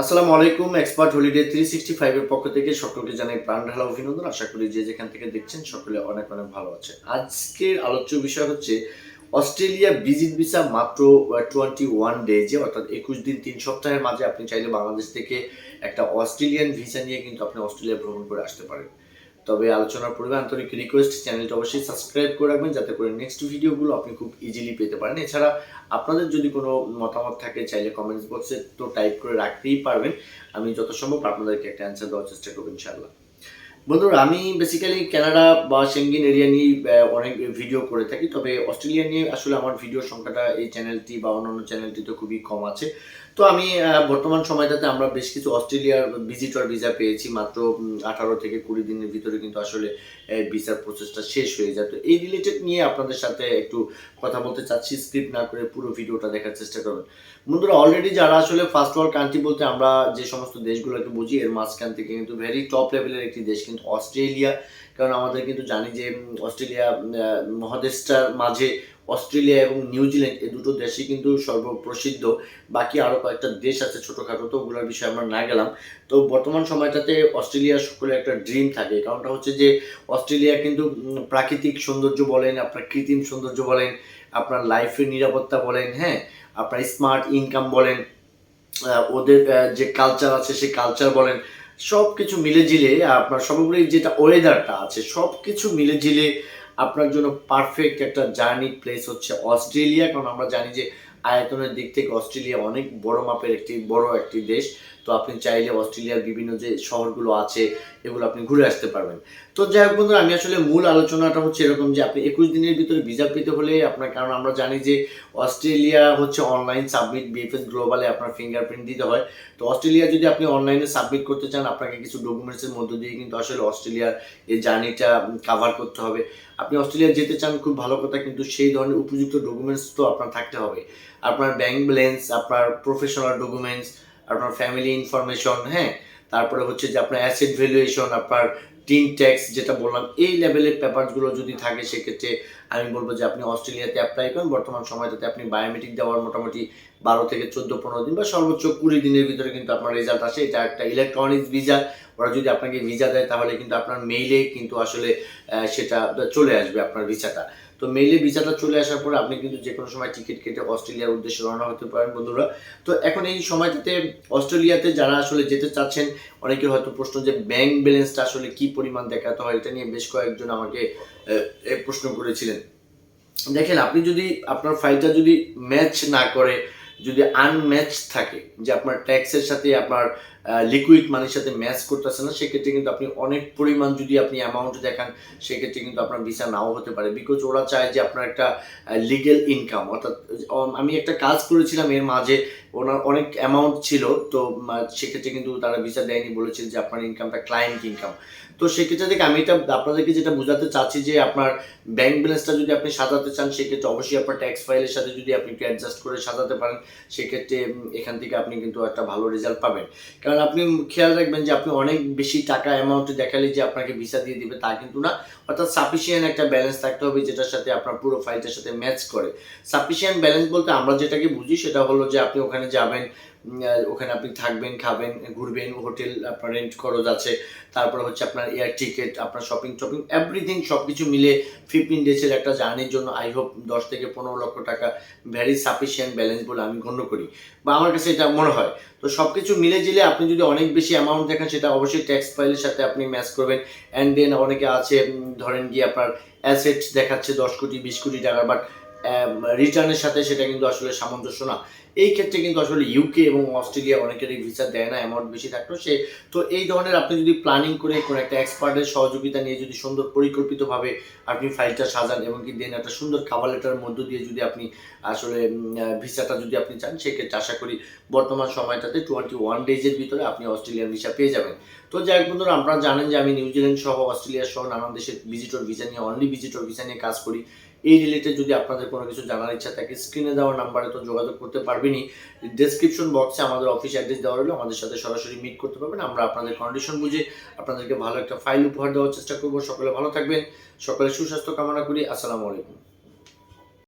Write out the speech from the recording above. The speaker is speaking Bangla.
আসসালামু আলাইকুম এক্সপার্ট হলিডে থ্রি সিক্সটি ফাইভের পক্ষ থেকে সকলকে জানাই প্রাণ ঢালা অভিনন্দন। আশা করি যে যেখান থেকে দেখছেন সকলে অনেক অনেক ভালো আছে আজকের আলোচ্য বিষয় হচ্ছে অস্ট্রেলিয়া ভিজিট ভিসা মাত্র টোয়েন্টি ওয়ান ডেজে অর্থাৎ একুশ দিন, তিন সপ্তাহের মাঝে আপনি চাইলে বাংলাদেশ থেকে একটা অস্ট্রেলিয়ান ভিসা নিয়ে কিন্তু আপনি অস্ট্রেলিয়া ভ্রমণ করে আসতে পারেন। তবে আলোচনার পূর্বে আন্তরিক রিকোয়েস্ট চ্যানেলটা অবশ্যই সাবস্ক্রাইব করে রাখবেন যাতে করে নেক্সট ভিডিওগুলো আপনি খুব ইজিলি পেতে পারেন। এছাড়া আপনাদের যদি কোনো মতামত থাকে, চাইলে কমেন্টস বক্সে তো টাইপ করে রাখতেই পারবেন। আমি যত সম্ভব আপনাদেরকে একটা অ্যান্সার দেওয়ার চেষ্টা করব ইনশাআল্লাহ। বন্ধুরা, আমি বেসিক্যালি কানাডা বা সেঙ্গিন এরিয়া নিয়ে অনেক ভিডিও করে থাকি। তবে অস্ট্রেলিয়া নিয়ে আসলে আমার ভিডিও সংখ্যাটা এই চ্যানেলটি বা অন্যান্য চ্যানেলটিতে খুবই কম আছে। তো আমি বর্তমান সময়টাতে আমরা বেশ কিছু অস্ট্রেলিয়ার ভিজিটর ভিসা পেয়েছি, মাত্র আঠারো থেকে কুড়ি দিনের ভিতরে কিন্তু আসলে ভিসার প্রসেসটা শেষ হয়ে যায়। তো এই রিলেটেড নিয়ে আপনাদের সাথে একটু কথা বলতে চাচ্ছি স্ক্রিপ্ট না করে পুরো ভিডিওটা দেখার চেষ্টা করবেন। বন্ধুরা অলরেডি যারা আসলে ফার্স্ট ওয়ার্ল্ড কান্ট্রি বলতে আমরা যে সমস্ত দেশগুলোকে বুঝি, এর মাঝখান থেকে কিন্তু ভেরি টপ লেভেলের একটি দেশ কিন্তু অস্ট্রেলিয়া। কারণ আমাদের কিন্তু জানি যে অস্ট্রেলিয়া মহাদেশটার মাঝে অস্ট্রেলিয়া এবং নিউজিল্যান্ড এই দুটো দেশই কিন্তু সর্বপ্রসিদ্ধ। বাকি আরও কয়েকটা দেশ আছে ছোটোখাটো, তো ওগুলোর বিষয়ে আমরা না গেলাম। তো বর্তমান সময়টাতে অস্ট্রেলিয়ার সকলে একটা ড্রিম থাকে। কারণটা হচ্ছে যে, অস্ট্রেলিয়া কিন্তু প্রাকৃতিক সৌন্দর্য বলেন, আপনার কৃত্রিম সৌন্দর্য বলেন, আপনার লাইফের নিরাপত্তা বলেন হ্যাঁ? আপনার স্মার্ট ইনকাম বলেন ওদের যে কালচার আছে সেই কালচার বলেন সব কিছু মিলে জিলে আপনার সর্বোপরি যেটা ওয়েদারটা আছে সব কিছু মিলে জিলে আপনার জন্য পারফেক্ট একটা জার্নি প্লেস হচ্ছে অস্ট্রেলিয়া কারণ আমরা জানি যে আয়তনের দিক থেকে অস্ট্রেলিয়া অনেক বড় মাপের একটি, বড় একটি দেশ। তো আপনি চাইলে অস্ট্রেলিয়ার বিভিন্ন যে শহরগুলো আছে, এগুলো আপনি ঘুরে আসতে পারবেন। তো যাই হোক বন্ধুরা, আমি আসলে মূল আলোচনাটা হচ্ছে এরকম যে আপনি একুশ দিনের ভিতরে ভিসা পেতে হলে আপনার, কারণ আমরা জানি যে অস্ট্রেলিয়া হচ্ছে অনলাইন সাবমিট বিএফএস গ্লোবালে আপনার ফিঙ্গারপ্রিন্ট দিতে হয়। তো অস্ট্রেলিয়া যদি আপনি অনলাইনে সাবমিট করতে চান, আপনাকে কিছু ডকুমেন্টসের মধ্য দিয়ে কিন্তু আসলে অস্ট্রেলিয়ার এই জার্নিটা কাভার করতে হবে। আপনি অস্ট্রেলিয়া যেতে চান, খুব ভালো কথা, কিন্তু সেই ধরনের উপযুক্ত ডকুমেন্টস তো আপনার থাকতে হবে। আপনার ব্যাংক ব্যালেন্স আপনার প্রফেশনাল ডকুমেন্টস আপনার ফ্যামিলি ইনফরমেশন হ্যাঁ? তারপরে হচ্ছে যে আপনার অ্যাসেট ভ্যালুয়েশন আপনার টিন ট্যাক্স যেটা বললাম, এই লেভেলের পেপারসগুলো যদি থাকে, সেক্ষেত্রে আমি বলব যে আপনি অস্ট্রেলিয়াতে অ্যাপ্লাই করেন। বর্তমান সময়টাতে আপনি বায়োমেট্রিক দেওয়ার মোটামুটি বারো থেকে চোদ্দ, পনেরো দিন বা সর্বোচ্চ কুড়ি দিনের ভিতরে কিন্তু আপনার রেজাল্ট আসে। এটা একটা ইলেকট্রনিক্স ভিসা ওরা যদি আপনাকে ভিসা দেয়, তাহলে কিন্তু আপনার মেইলে কিন্তু আসলে সেটা চলে আসবে আপনার ভিসাটা তো মেইলে ভিসাটা চলে আসার পরে আপনি কিন্তু যে কোনো সময় টিকিট কেটে অস্ট্রেলিয়ার উদ্দেশ্যে রওনা হতে পারেন, বন্ধুরা। তো এখন এই সময়টাতে অস্ট্রেলিয়াতে যারা আসলে যেতে চাচ্ছেন অনেকে হয়তো প্রশ্ন যে ব্যাংক ব্যালেন্সটা আসলে কি পরিমাণ দেখাতে হয়, এটা নিয়ে বেশ কয়েকজন আমাকে প্রশ্ন করেছিলেন। দেখেন, আপনি যদি আপনার ফাইলটা যদি ম্যাচ না করে, যদি আনম্যাচ থাকে, যে আপনার ট্যাক্সের সাথে আপনার লিকুইড মানির সাথে ম্যাচ করতেছে না, সেক্ষেত্রে কিন্তু আপনি অনেক পরিমাণ যদি আপনি অ্যামাউন্ট দেখান, সেক্ষেত্রে কিন্তু আপনার ভিসা নাও হতে পারে। বিকজ ওরা চায় যে আপনার একটা লিগেল ইনকাম অর্থাৎ আমি একটা কাজ করেছিলাম এর মাঝে, ওনার অনেক অ্যামাউন্ট ছিল, তো সেক্ষেত্রে কিন্তু তারা ভিসা দেয়নি বলেছেন যে আপনার ইনকামটা ক্লায়েন্ট ইনকাম তো সেক্ষেত্রে থেকে আমি এটা, আপনাদেরকে যেটা বোঝাতে চাচ্ছি যে আপনার ব্যাংক ব্যালেন্সটা যদি আপনি সাজাতে চান, সেক্ষেত্রে অবশ্যই আপনার ট্যাক্স ফাইলের সাথে যদি আপনি একটু অ্যাডজাস্ট করে সাজাতে পারেন, সেক্ষেত্রে এখান থেকে আপনি কিন্তু একটা ভালো রেজাল্ট পাবেন। কারণ আপনি খেয়াল রাখবেন যে আপনি অনেক বেশি টাকা অ্যামাউন্ট দেখালে যে আপনাকে ভিসা দিয়ে দিবে, তা কিন্তু না। অর্থাৎ সাফিসিয়েন্ট একটা ব্যালেন্স থাকতে হবে যেটার সাথে আপনার পুরো ফাইলটার সাথে ম্যাচ করে। সাফিসিয়েন্ট ব্যালেন্স বলতে আমরা যেটাকে বুঝি সেটা হলো যে আপনি ওখানে যাবেন ওখানে আপনি থাকবেন, খাবেন, ঘুরবেন, হোটেল আপনার রেন্ট খরচ আছে, তারপরে হচ্ছে আপনার এয়ার টিকিট আপনার শপিং টপিং এভরিথিং সব কিছু মিলে ফিফটিন ডেজের একটা জার্নির জন্য আই হোপ দশ থেকে পনেরো লক্ষ টাকা ভ্যারি সাফিসিয়েন্ট ব্যালেন্স বলে আমি গণ্য করি। বা আমার কাছে এটা মনে হয়। তো সব কিছু মিলে জিলে আপনি যদি অনেক বেশি অ্যামাউন্ট দেখেন, সেটা অবশ্যই ট্যাক্স ফাইলের সাথে আপনি ম্যাচ করবেন। অ্যান্ড দেন অনেকে আছে ধরেন গিয়ে আপনার অ্যাসেট দেখাচ্ছে দশ কোটি, বিশ কোটি টাকা বাট রিটার্নের সাথে সেটা কিন্তু আসলে সামঞ্জস্য না। এই ক্ষেত্রে কিন্তু আসলে ইউকে এবং অস্ট্রেলিয়া অনেকেরই ভিসা দেয় না অ্যামাউন্ট বেশি থাকলেও সে তো এই ধরনের আপনি যদি প্ল্যানিং করে কোনো একটা এক্সপার্টের সহযোগিতা নিয়ে যদি সুন্দর পরিকল্পিতভাবে আপনি ফাইলটা সাজান এবং কি দেন একটা সুন্দর কাভার লেটার মধ্য দিয়ে যদি আপনি আসলে ভিসাটা যদি আপনি চান, সেক্ষেত্রে আশা করি বর্তমান সময়টাতে টোয়েন্টি ওয়ান ডেজের ভিতরে আপনি অস্ট্রেলিয়ান ভিসা পেয়ে যাবেন। তো যাই হোক বন্ধুরা, আপনারা জানেন যে আমি নিউজিল্যান্ড সহ অস্ট্রেলিয়া সহ নানান দেশের ভিজিটর ভিসা নিয়ে অনলি ভিজিটর ভিসা নিয়ে কাজ করি। এই রিলেটেড যদি আপনাদের কোনো কিছু জানার ইচ্ছা থাকে স্ক্রিনে দেওয়া নাম্বারে তো যোগাযোগ করতে পারবেনি ডেসক্রিপশন বক্সে আমাদের অফিস অ্যাড্রেস দেওয়া রইল, আমাদের সাথে সরাসরি মিট করতে পারবেন। আমরা আপনাদের কন্ডিশন বুঝে আপনাদেরকে ভালো একটা ফাইল উপহার দেওয়ার চেষ্টা করব। সকলে ভালো থাকবেন, সকলে সুস্বাস্থ্য কামনা করি, আসসালামু আলাইকুম।